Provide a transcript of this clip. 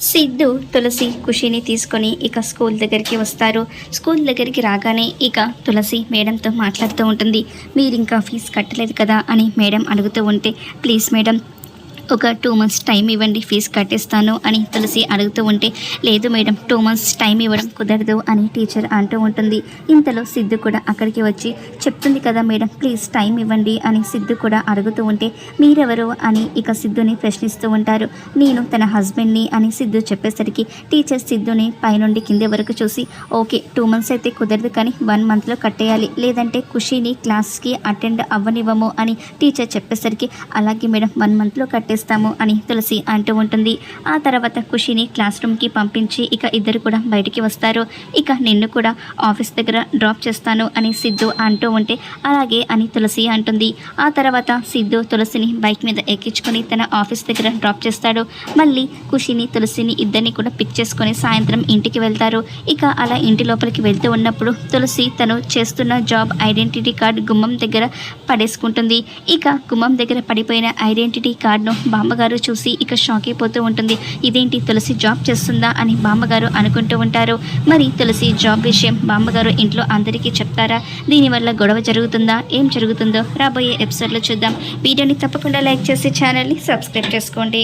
సిద్ధు తులసి ఖుషిని తీసుకొని ఇక స్కూల్ దగ్గరికి వస్తారు. స్కూల్ దగ్గరికి రాగానే ఇక తులసి మేడంతో మాట్లాడుతూ ఉంటుంది. మీరు ఇంకా ఫీజు కట్టలేదు కదా అని మేడం అడుగుతూ ఉంటే ప్లీజ్ మేడం ఒక టూ మంత్స్ టైం ఇవ్వండి ఫీజు కట్టేస్తాను అని తులసి అడుగుతూ ఉంటే లేదు మేడం టూ మంత్స్ టైం ఇవ్వడం కుదరదు అని టీచర్ అంటూ ఉంటుంది. ఇంతలో సిద్ధు కూడా అక్కడికి వచ్చి చెప్తుంది కదా మేడం ప్లీజ్ టైం ఇవ్వండి అని సిద్ధు కూడా అడుగుతూ ఉంటే మీరెవరు అని ఇక సిద్ధుని ప్రశ్నిస్తూ ఉంటారు. నేను తన హస్బెండ్ని అని సిద్ధు చెప్పేసరికి టీచర్ సిద్ధుని పైనుండి కింది వరకు చూసి ఓకే టూ మంత్స్ అయితే కుదరదు కానీ వన్ మంత్లో కట్టేయాలి లేదంటే ఖుషీని క్లాస్కి అటెండ్ అవ్వనివ్వము అని టీచర్ చెప్పేసరికి అలాగే మేడం వన్ మంత్లో కట్టే కట్టేస్తాము అని తులసి అంటూ ఉంటుంది. ఆ తర్వాత ఖుషిని క్లాస్ రూమ్కి పంపించి ఇక ఇద్దరు కూడా బయటికి వస్తారు. ఇక నిన్ను కూడా ఆఫీస్ దగ్గర డ్రాప్ చేస్తాను అని సిద్ధు అంటూ ఉంటే అలాగే అని తులసి అంటుంది. ఆ తర్వాత సిద్ధు తులసిని బైక్ మీద ఎక్కించుకొని తన ఆఫీస్ దగ్గర డ్రాప్ చేస్తాడు. మళ్ళీ ఖుషిని తులసిని ఇద్దరిని కూడా పిక్ చేసుకొని సాయంత్రం ఇంటికి వెళ్తారు. ఇక అలా ఇంటి లోపలికి వెళ్తూ ఉన్నప్పుడు తులసి తను చేస్తున్న జాబ్ ఐడెంటిటీ కార్డ్ గుమ్మం దగ్గర పడేసుకుంటుంది. ఇక గుమ్మం దగ్గర పడిపోయిన ఐడెంటిటీ కార్డును బామ్మగారు చూసి ఇక షాక్ అయిపోతూ ఉంటుంది. ఇదేంటి తులసి జాబ్ చేస్తుందా అని బామ్మగారు అనుకుంటూ ఉంటారు. మరి తులసి జాబ్ విషయం బామ్మగారు ఇంట్లో అందరికీ చెప్తారా? దీనివల్ల గొడవ జరుగుతుందా? ఏం జరుగుతుందో రాబోయే ఎపిసోడ్లో చూద్దాం. వీడియోని తప్పకుండా లైక్ చేసి ఛానల్ని సబ్స్క్రైబ్ చేసుకోండి.